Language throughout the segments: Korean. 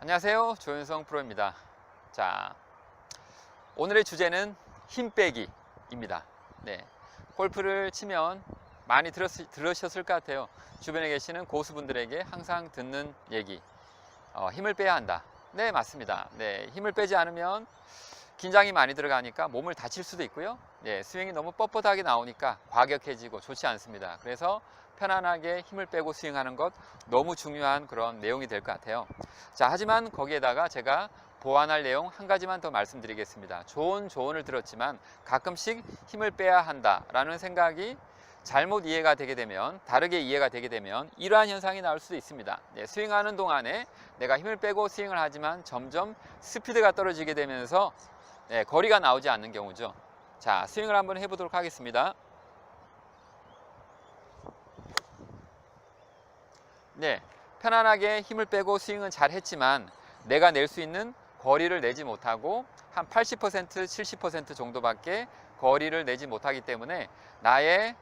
안녕하세요. 조윤성 프로입니다. 자, 오늘의 주제는 힘 빼기 입니다. 네. 골프를 치면 많이 들었, 들으셨을 것 같아요. 주변에 계시는 고수분들에게 항상 듣는 얘기. 어, 힘을 빼야 한다. 네, 맞습니다. 네, 힘을 빼지 않으면 긴장이 많이 들어가니까 몸을 다칠 수도 있고요. 네, 스윙이 너무 뻣뻣하게 나오니까 과격해지고 좋지 않습니다. 그래서 편안하게 힘을 빼고 스윙하는 것 너무 중요한 그런 내용이 될 것 같아요. 자, 하지만 거기에다가 제가 보완할 내용 한 가지만 더 말씀드리겠습니다. 좋은 조언을 들었지만 가끔씩 힘을 빼야 한다라는 생각이 잘못 이해가 되게 되면 다르게 이해가 되게 되면 이러한 현상이 나올 수도 있습니다. 네, 스윙하는 동안에 내가 힘을 빼고 스윙을 하지만 점점 스피드가 떨어지게 되면서 네, 거리가 나오지 않는 경우죠. 자, 스윙을 한번 해보도록 하겠습니다. 네, 편안하게 힘을 빼고 스윙은 잘 했지만 내가 낼 수 있는 거리를 내지 못하고 한 80% 70% 정도밖에 거리를 내지 못하기 때문에 나의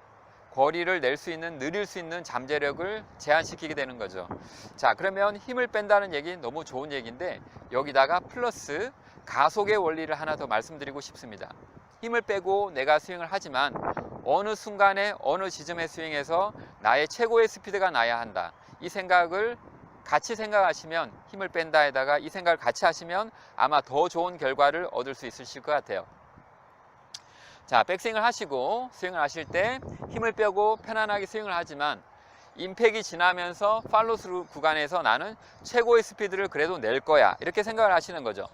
거리를 낼 수 있는 느릴 수 있는 잠재력을 제한시키게 되는 거죠. 자, 그러면 힘을 뺀다는 얘기 너무 좋은 얘기인데 여기다가 플러스 가속의 원리를 하나 더 말씀드리고 싶습니다. 힘을 빼고 내가 스윙을 하지만 어느 순간에 어느 지점의 스윙에서 나의 최고의 스피드가 나야 한다. 이 생각을 같이 생각하시면 힘을 뺀다에다가 이 생각을 같이 하시면 아마 더 좋은 결과를 얻을 수 있으실 것 같아요. 자, 백스윙을 하시고 스윙을 하실 때 힘을 빼고 편안하게 스윙을 하지만 임팩이 지나면서 팔로스루 구간에서 나는 최고의 스피드를 그래도 낼 거야. 이렇게 생각을 하시는 거죠.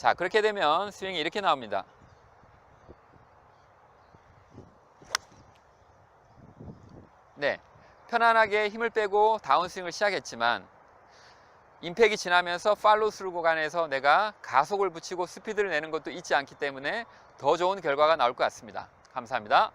자, 그렇게 되면 스윙이 이렇게 나옵니다. 네. 편안하게 힘을 빼고 다운스윙을 시작했지만 임팩이 지나면서 팔로스루 구간에서 내가 가속을 붙이고 스피드를 내는 것도 있지 않기 때문에 더 좋은 결과가 나올 것 같습니다. 감사합니다.